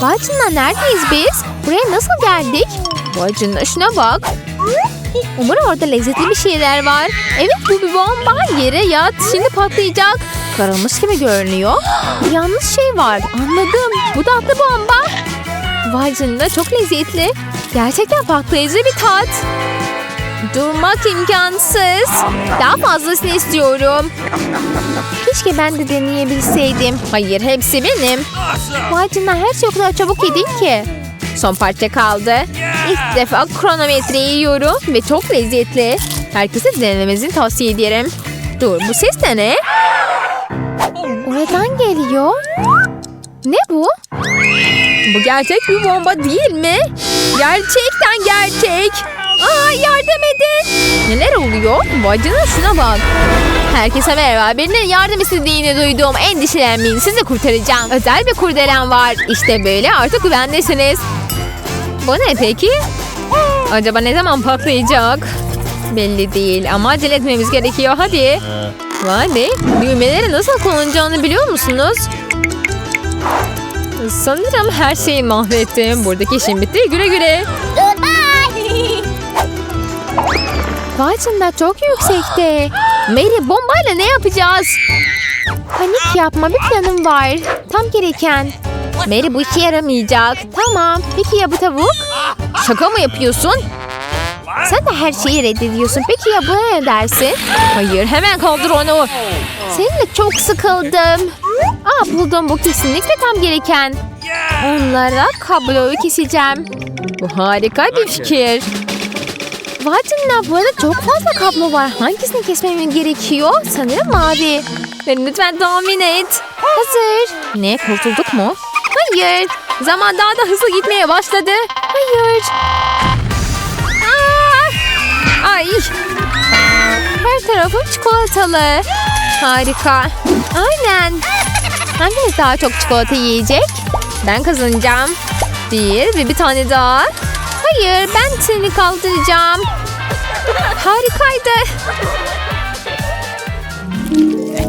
Canına neredeyiz biz? Buraya nasıl geldik? Canına şuna bak. Umarım orada lezzetli bir şeyler var. Evet bu bir bomba. Yere yat. Şimdi patlayacak. Karılmış gibi görünüyor. Yanlış şey var. Anladım. Bu da atlı bomba. Vay canına çok lezzetli. Gerçekten patlayıcı bir tat. Durmak imkansız. Daha fazlasını istiyorum. Keşke ben de deneyebilseydim. Hayır hepsi benim. Canına her şey o kadar çabuk yedin ki. Son parça kaldı. İlk defa kronometreyi yiyorum ve çok lezzetli. Herkese denememizini tavsiye ederim. Dur bu ses de ne? Oradan geliyor. Ne bu? Bu gerçek bir bomba değil mi? Gerçekten gerçek. Aa yardım edin. Neler oluyor? Bacına şuna bak. Herkese merhaba. Birinin yardım istediğini duydum. Endişelenmeyin. Sizi kurtaracağım. Özel bir kurdelen var. İşte böyle artık güvendesiniz. Bu ne peki? Acaba ne zaman patlayacak? Belli değil ama acele etmemiz gerekiyor. Hadi. Vay be. Düğmeleri nasıl kullanacağını biliyor musunuz? Sanırım her şeyi mahvettim. Buradaki işim bitti. Güle güle. Canına çok yüksekte. Mary bombayla ne yapacağız? Panik yapma bir planım var. Tam gereken. Mary bu işe yaramayacak. Tamam. Peki ya bu tavuk? Şaka mı yapıyorsun? Sen de her şeyi reddediyorsun. Peki ya buna ne dersin? Hayır hemen kaldır onu. Seninle çok sıkıldım. Aa buldum bu kesinlikle tam gereken. Onlara kabloyu keseceğim. Bu harika bir fikir. Vay canına burada çok fazla kablo var. Hangisini kesmem gerekiyor? Sanırım mavi. Lütfen tahmin et. Hazır. Ne kurtulduk mu? Hayır. Zaman daha da hızlı gitmeye başladı. Hayır. Aa! Ay. Her tarafım çikolatalı. Harika. Aynen. Hangimiz daha çok çikolata yiyecek? Ben kazanacağım. Bir ve bir tane daha. Hayır ben seni kaldıracağım. Harikaydı.